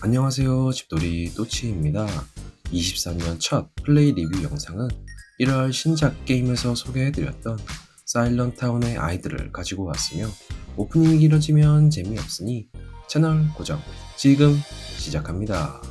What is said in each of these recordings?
안녕하세요. 집돌이 또치입니다. 23년 첫 플레이 리뷰 영상은 1월 신작 게임에서 소개해드렸던 사일런타운의 아이들을 가지고 왔으며 오프닝이 길어지면 재미없으니 채널 고정. 지금 시작합니다.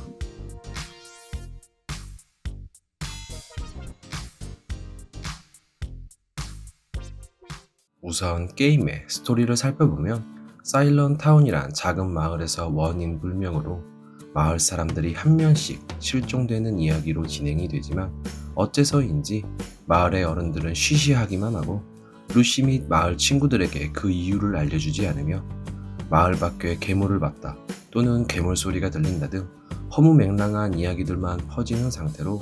우선 게임의 스토리를 살펴보면 사일런 타운이란 작은 마을에서 원인 불명으로 마을 사람들이 한 명씩 실종되는 이야기로 진행이 되지만 어째서인지 마을의 어른들은 쉬쉬하기만 하고 루시 및 마을 친구들에게 그 이유를 알려주지 않으며 마을 밖에 괴물을 봤다 또는 괴물 소리가 들린다 등 허무맹랑한 이야기들만 퍼지는 상태로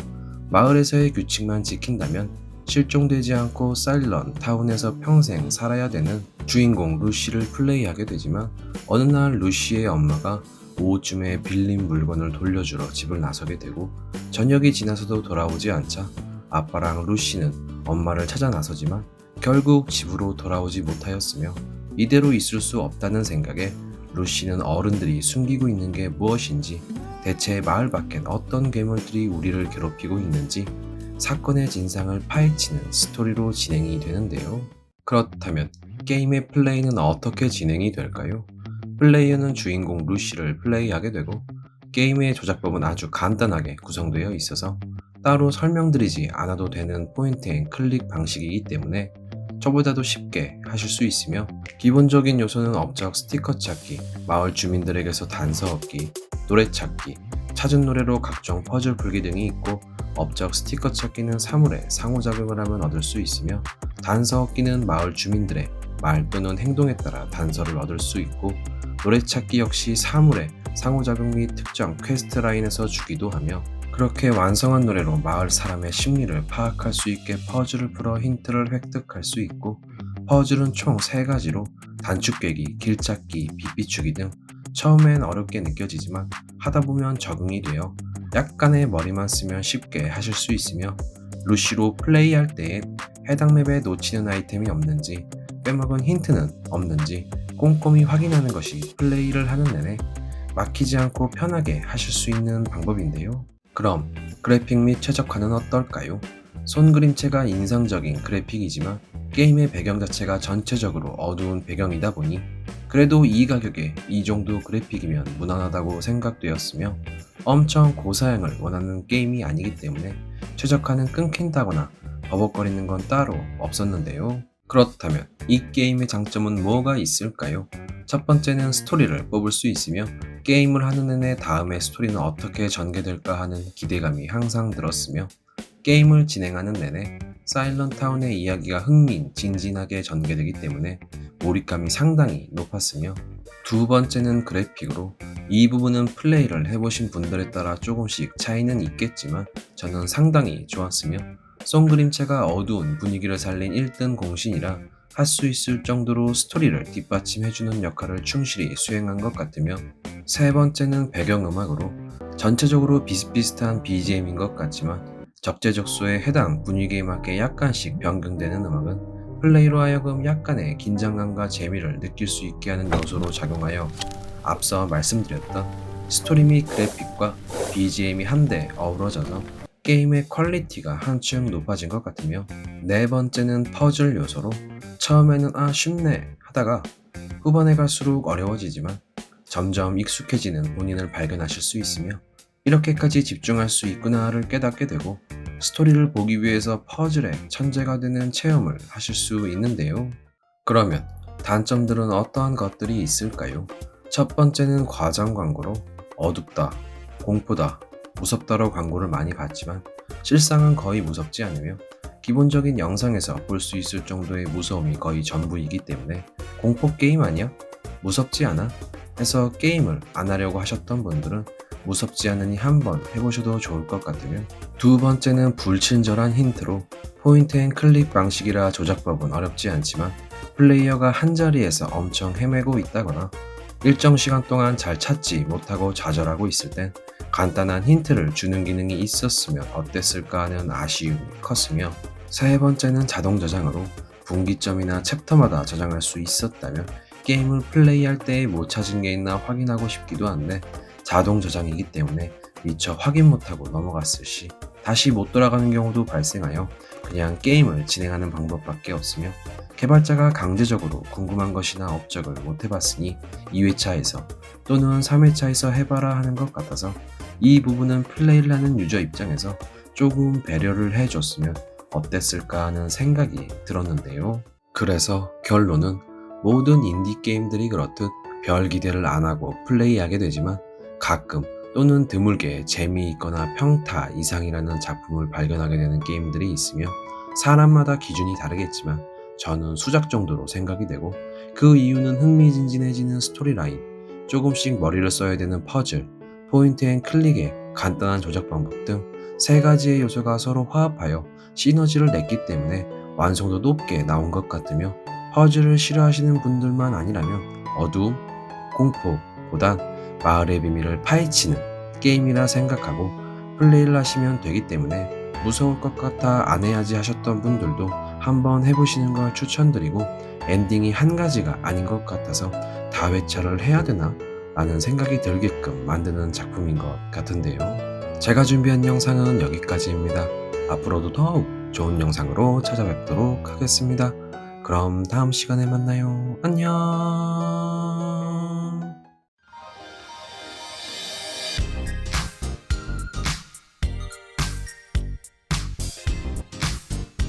마을에서의 규칙만 지킨다면 실종되지 않고 사일런 타운에서 평생 살아야 되는 주인공 루시를 플레이하게 되지만 어느 날 루시의 엄마가 오후쯤에 빌린 물건을 돌려주러 집을 나서게 되고 저녁이 지나서도 돌아오지 않자 아빠랑 루시는 엄마를 찾아 나서지만 결국 집으로 돌아오지 못하였으며 이대로 있을 수 없다는 생각에 루시는 어른들이 숨기고 있는 게 무엇인지 대체 마을 밖엔 어떤 괴물들이 우리를 괴롭히고 있는지 사건의 진상을 파헤치는 스토리로 진행이 되는데요. 그렇다면 게임의 플레이는 어떻게 진행이 될까요? 플레이어는 주인공 루시를 플레이하게 되고 게임의 조작법은 아주 간단하게 구성되어 있어서 따로 설명드리지 않아도 되는 포인트 앤 클릭 방식이기 때문에 저보다도 쉽게 하실 수 있으며 기본적인 요소는 업적 스티커 찾기, 마을 주민들에게서 단서 얻기, 노래 찾기, 찾은 노래로 각종 퍼즐 풀기 등이 있고 업적 스티커 찾기는 사물에 상호작용을 하면 얻을 수 있으며 단서 얻기는 마을 주민들의 말 또는 행동에 따라 단서를 얻을 수 있고 노래 찾기 역시 사물의 상호작용 및 특정 퀘스트 라인에서 주기도 하며 그렇게 완성한 노래로 마을 사람의 심리를 파악할 수 있게 퍼즐을 풀어 힌트를 획득할 수 있고 퍼즐은 총 3가지로 단축 깨기, 길 찾기, 빛 비추기 등 처음엔 어렵게 느껴지지만 하다 보면 적응이 되어 약간의 머리만 쓰면 쉽게 하실 수 있으며 루시로 플레이할 때엔 해당 맵에 놓치는 아이템이 없는지 빼먹은 힌트는 없는지 꼼꼼히 확인하는 것이 플레이를 하는 내내 막히지 않고 편하게 하실 수 있는 방법인데요. 그럼 그래픽 및 최적화는 어떨까요? 손 그림체가 인상적인 그래픽이지만 게임의 배경 자체가 전체적으로 어두운 배경이다 보니 그래도 이 가격에 이 정도 그래픽이면 무난하다고 생각되었으며 엄청 고사양을 원하는 게임이 아니기 때문에 최적화는 끊긴다거나 버벅거리는 건 따로 없었는데요. 그렇다면 이 게임의 장점은 뭐가 있을까요? 첫 번째는 스토리를 뽑을 수 있으며 게임을 하는 내내 다음의 스토리는 어떻게 전개될까 하는 기대감이 항상 들었으며 게임을 진행하는 내내 사일런타운의 이야기가 흥미진진하게 전개되기 때문에 몰입감이 상당히 높았으며 두 번째는 그래픽으로 이 부분은 플레이를 해보신 분들에 따라 조금씩 차이는 있겠지만 저는 상당히 좋았으며 송 그림체가 어두운 분위기를 살린 1등 공신이라 할 수 있을 정도로 스토리를 뒷받침해주는 역할을 충실히 수행한 것 같으며 세 번째는 배경음악으로 전체적으로 비슷비슷한 BGM인 것 같지만 적재적소에 해당 분위기에 맞게 약간씩 변경되는 음악은 플레이로 하여금 약간의 긴장감과 재미를 느낄 수 있게 하는 요소로 작용하여 앞서 말씀드렸던 스토리 및 그래픽과 BGM이 한데 어우러져서 게임의 퀄리티가 한층 높아진 것 같으며 네 번째는 퍼즐 요소로 처음에는 아 쉽네 하다가 후반에 갈수록 어려워지지만 점점 익숙해지는 본인을 발견하실 수 있으며 이렇게까지 집중할 수 있구나를 깨닫게 되고 스토리를 보기 위해서 퍼즐의 천재가 되는 체험을 하실 수 있는데요. 그러면 단점들은 어떠한 것들이 있을까요? 첫 번째는 과장 광고로 어둡다, 공포다, 무섭다로 광고를 많이 봤지만 실상은 거의 무섭지 않으며 기본적인 영상에서 볼 수 있을 정도의 무서움이 거의 전부이기 때문에 공포 게임 아니야? 무섭지 않아? 해서 게임을 안 하려고 하셨던 분들은 무섭지 않으니 한번 해보셔도 좋을 것 같으며 두 번째는 불친절한 힌트로 포인트 앤 클릭 방식이라 조작법은 어렵지 않지만 플레이어가 한자리에서 엄청 헤매고 있다거나 일정 시간 동안 잘 찾지 못하고 좌절하고 있을 땐 간단한 힌트를 주는 기능이 있었으면 어땠을까 하는 아쉬움이 컸으며 세 번째는 자동 저장으로 분기점이나 챕터마다 저장할 수 있었다면 게임을 플레이할 때못 찾은 게 있나 확인하고 싶기도 한데 자동 저장이기 때문에 미처 확인 못하고 넘어갔을 시 다시 못 돌아가는 경우도 발생하여 그냥 게임을 진행하는 방법밖에 없으며 개발자가 강제적으로 궁금한 것이나 업적을 못 해봤으니 2회차에서 또는 3회차에서 해봐라 하는 것 같아서 이 부분은 플레이를 하는 유저 입장에서 조금 배려를 해줬으면 어땠을까 하는 생각이 들었는데요. 그래서 결론은 모든 인디 게임들이 그렇듯 별 기대를 안 하고 플레이하게 되지만 가끔 또는 드물게 재미있거나 평타 이상이라는 작품을 발견하게 되는 게임들이 있으며 사람마다 기준이 다르겠지만 저는 수작 정도로 생각이 되고 그 이유는 흥미진진해지는 스토리라인, 조금씩 머리를 써야 되는 퍼즐, 포인트 앤 클릭의 간단한 조작 방법 등 세 가지의 요소가 서로 화합하여 시너지를 냈기 때문에 완성도 높게 나온 것 같으며 퍼즐을 싫어하시는 분들만 아니라면 어두움, 공포보단 마을의 비밀을 파헤치는 게임이라 생각하고 플레이를 하시면 되기 때문에 무서울 것 같아 안 해야지 하셨던 분들도 한번 해보시는 걸 추천드리고 엔딩이 한 가지가 아닌 것 같아서 다 회차를 해야 되나? 라는 생각이 들게끔 만드는 작품인 것 같은데요. 제가 준비한 영상은 여기까지입니다. 앞으로도 더욱 좋은 영상으로 찾아뵙도록 하겠습니다. 그럼 다음 시간에 만나요. 안녕.